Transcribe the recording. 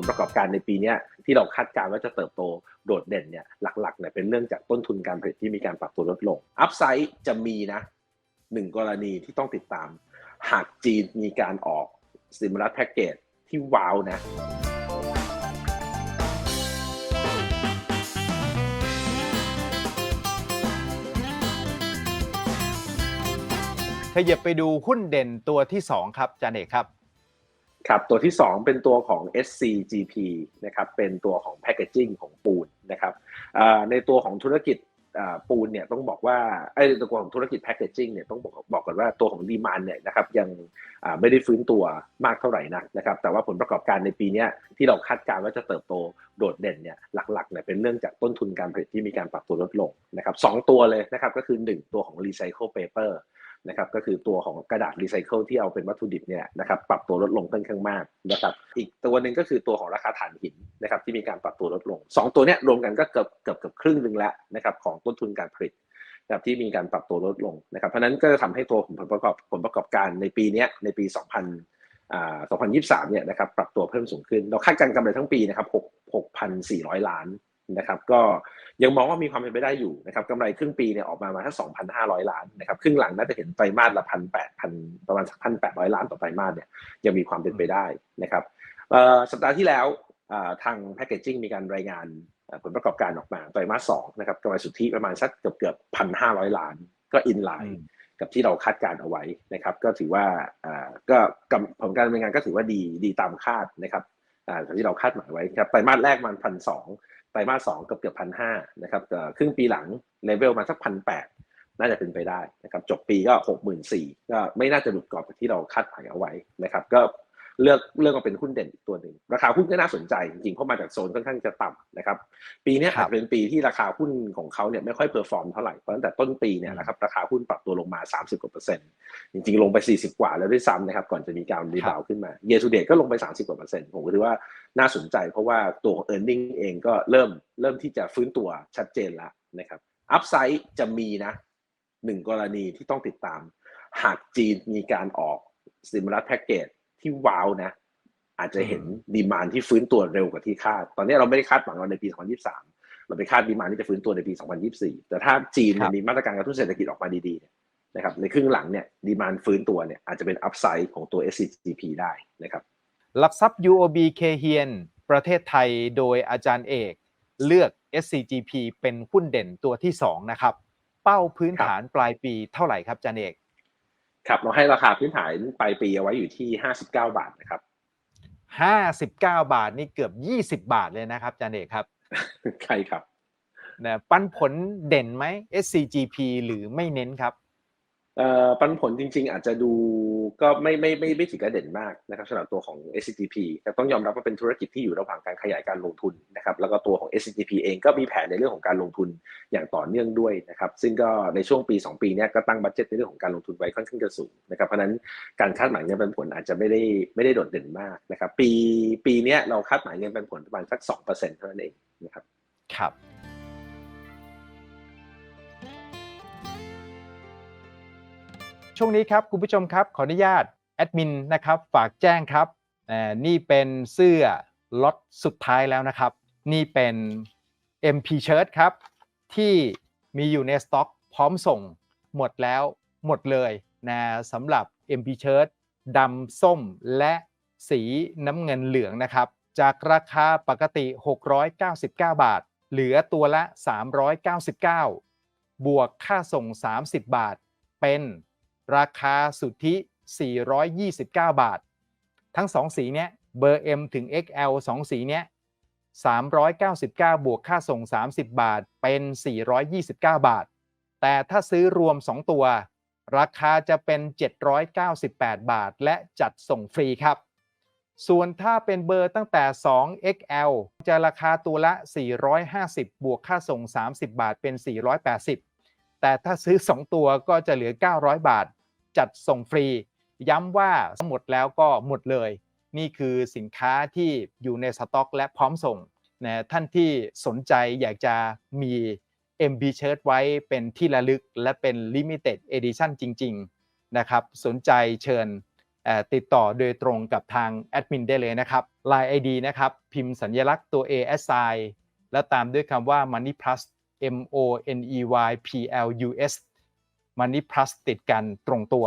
ลประกอบการในปีนี้ที่เราคาดการณ์ว่าจะเติบโตโดดเด่นเนี่ยหลักๆเนี่ยเป็นเรื่องจากต้นทุนการผลิตที่มีการปรับตัวลดลงอัพไซด์จะมีนะหนึ่งกรณีที่ต้องติดตาม หากจีนมีการออกสิม u ลัสแพ็กเกจที่ว้าวนะขยับไปดูหุ้นเด่นตัวที่ 2 ครับจานเอกครับ ครับตัวที่ 2 เป็นตัวของ SCGP นะครับเป็นตัวของแพ c เกจิ้งของปูนนะครับในตัวของธุรกิจปูนเนี่ยต้องบอกว่าไอ้ตัวของธุรกิจแพ c เกจิ้งเนี่ยต้องบอกบอกก่อนว่าตัวของดีมานเนี่ยนะครับยังไม่ได้ฟื้นตัวมากเท่าไหร่นักนะครับแต่ว่าผลประกอบการในปีนี้ที่เราคาดการณ์ว่าจะเติบโตโดดเด่นเนี่ยหลักๆเนี่ยเป็นเรื่องจากต้นทุนการผลิตที่มีการปรับตัวลดลงนะครับสองตัวเลยนะครับก็คือ 1 ตัวของ Recycle Paper นะครับก็คือตัวของกระดาษรีไซเคิลที่เอาเป็นวัตถุดิบเนี่ยนะครับปรับตัวลดลงค่อนข้างมากนะครับอีกตัวหนึ่งก็คือตัวของราคาถ่านหินนะครับที่มีการปรับตัวลดลง 2 ตัวเนี้ยรวมกันก็เกือบเกือบเกือบครึ่งหนึ่งแล้วนะครับของต้นทุนการผลิตนะครับที่มีการปรับตัวลดลงนะครับเพราะนั้นก็จะทำให้ตัวผลประกอบผลประกอบการในปีนี้ในปี 2000อ่า2023 เนี่ยนะครับปรับตัวเพิ่มสูงขึ้น เราคาดการณ์กำไรทั้งปีนะครับ6 6,400 ล้าน นะครับก็ยังมองว่ามีความเป็นไปได้อยู่นะครับกำไรครึ่งปีเนี่ยออกมามาถ้า2,500 ล้านนะครับครึ่งหลังน่าจะเห็นไตรมาสละพันแปดพันประมาณสักพันแปดร้อยล้านต่อไตรมาสเนี่ยยังมีความเป็นไปได้นะครับสัปดาห์ที่แล้วทางแพคเกจิ้งมีการรายงานผลประกอบการออกมาไตรมาสสองนะครับกำไรสุทธิประมาณสักเกือบเกือบพันห้าร้อยล้าน ก็อินไลน์กับที่เราคาดการเอาไว้นะครับ ก็ถือว่าก็ผลการดำเนินงานก็ถือว่าดีดีตามคาดนะครับที่เราคาดหมายไว้ครับไตรมาสแรกมันพันสอง ไตรมาสสองเกือบเกือบพันห้านะครับครึ่งปีหลังเลเวลมาสักพันแปดน่าจะเป็นไปได้นะครับจบปีก็หกหมื่นสี่ก็ไม่น่าจะหลุดกรอบที่เราคาดหมายเอาไว้นะครับก็ เลือกเลือกมาเป็นหุ้นเด่นอีกตัวหนึ่งราคาหุ้นก็น่าสนใจจริงๆเพราะมาจากโซนค่อนข้างจะต่ำนะครับ ปีนี้อาจเป็นปีที่ราคาหุ้นของเขาเนี่ยไม่ค่อยเพอร์ฟอร์มเท่าไหร่เพราะตั้งแต่ต้นปีเนี่ยนะครับราคาหุ้นปรับตัวลงมา 30กว่าเปอร์เซ็นต์จริงๆ ลงไป 40 กว่าแล้วด้วยซ้ำนะครับก่อนจะมีการรีบาวขึ้นมาเย r ูเด a ก็ลงไป 30กว่าเปอร์เซ็นต์ผมก็ถือว่าน่าสนใจ เพราะว่าตัวของ e a r n i n g เองก็เริ่มเริ่มที่จะฟื้นตัวชัดเจนแล้วนะครับอัพไซด์จะมีนะหนึ่งกรณีที่ต้องติดตาม หากจีนมีการออกสิม u ลัสแพ็กเกจ ที่ว้าวนะ อาจจะเห็นดีมานที่ฟื้นตัวเร็วกว่าที่คาด ตอนนี้เราไม่ได้คาดหวังว่าในปี 2023 เราไปคาดดีมานที่จะฟื้นตัวในปี 2024 แต่ถ้าจีนมีมาตรการกระตุ้นเศรษฐกิจออกมาดีๆนะครับในครึ่งหลังเนี่ยดีมานฟื้นตัวเนี่ยอาจจะเป็นอัพไซด์ของตัว SCGP ได้นะครับหลักทรัพย์ UOB เคเฮียนประเทศไทยโดยอาจารย์เอกเลือก SCGP เป็นหุ้นเด่นตัวที่ 2 นะครับ เป้าพื้นฐานปลายปีเท่าไหร่ครับอาจารย์เอก ครับเราให้ราคาพื้นฐานปลายปีเอาไว้อยู่ที่ 59 บาทนะครับ 59 บาทนี่เกือบ 20 บาทเลยนะครับจานเอกครับใช่ครับนะปันผลเด่นไหม SCGP หรือไม่เน้นครับ ปันผลจริง ๆ อาจจะดูก็ไม่ไม่ไม่ไม่ถือกระเด่นมากนะครับสำหรับตัวของ SCGP แต่ต้องยอมรับว่าเป็นธุรกิจที่อยู่ระหว่างการขยายการลงทุนนะครับแล้วก็ตัวของ SCGP เองก็มีแผนในเรื่องของการลงทุนอย่างต่อเนื่องด้วยนะครับซึ่งก็ในช่วงปี 2 ปีนี้ก็ตั้งบัตเจ็ตในเรื่องของการลงทุนไว้ค่อนข้างจะสูงนะครับเพราะนั้นการคาดหมายเงินปันผลอาจจะไม่ได้ไม่ได้โดดเด่นมากนะครับปีปีนี้เราคาดหมายเงินปันผลประมาณสัก2%เท่านั้นเองนะครับครับ ช่วงนี้ครับคุณผู้ชมครับขออนุญาตแอดมินนะครับฝากแจ้งครับนี่เป็นเสื้อล็อตสุดท้ายแล้วนะครับ นี่เป็น MP Shirt ครับ ที่มีอยู่ในสต็อก พร้อมส่งหมดแล้วหมดเลยนะสำหรับ MP Shirt ดำส้มและสีน้ำเงินเหลืองนะครับ จากราคาปกติ 699 บาท เหลือตัวละ 399 บวกค่าส่ง 30 บาทเป็น ราคาสุทธิ 429 บาท ทั้ง 2 สีเนี้ยเบอร์ M ถึง XL 2 สีเนี้ย399 บวกค่าส่ง 30 บาทเป็น 429 บาท แต่ถ้าซื้อรวม 2 ตัว ราคาจะเป็น 798 บาท และจัดส่งฟรีครับ ส่วนถ้าเป็นเบอร์ตั้งแต่ 2XL จะราคาตัวละ 450 บวกค่าส่ง 30 บาทเป็น 480 แต่ถ้าซื้อ 2 ตัวก็จะเหลือ 900 บาท จัดส่งฟรี ย้ำว่าหมดแล้วก็หมดเลย นี่คือสินค้าที่อยู่ในสต็อก และพร้อมส่งนะท่านที่สนใจอยากจะมี MB Shirt ไว้เป็นที่ระลึกและเป็น Limited Edition จริง ๆ นะครับ สนใจเชิญติดต่อโดยตรงกับทางแอดมินได้เลยนะครับ Line ID นะครับ พิมพ์สัญลักษณ์ตัว ASI แล้วตามด้วยคำว่า Money Plus M O N E Y P L U S มันนี้ Plus ติดกันตรงตัว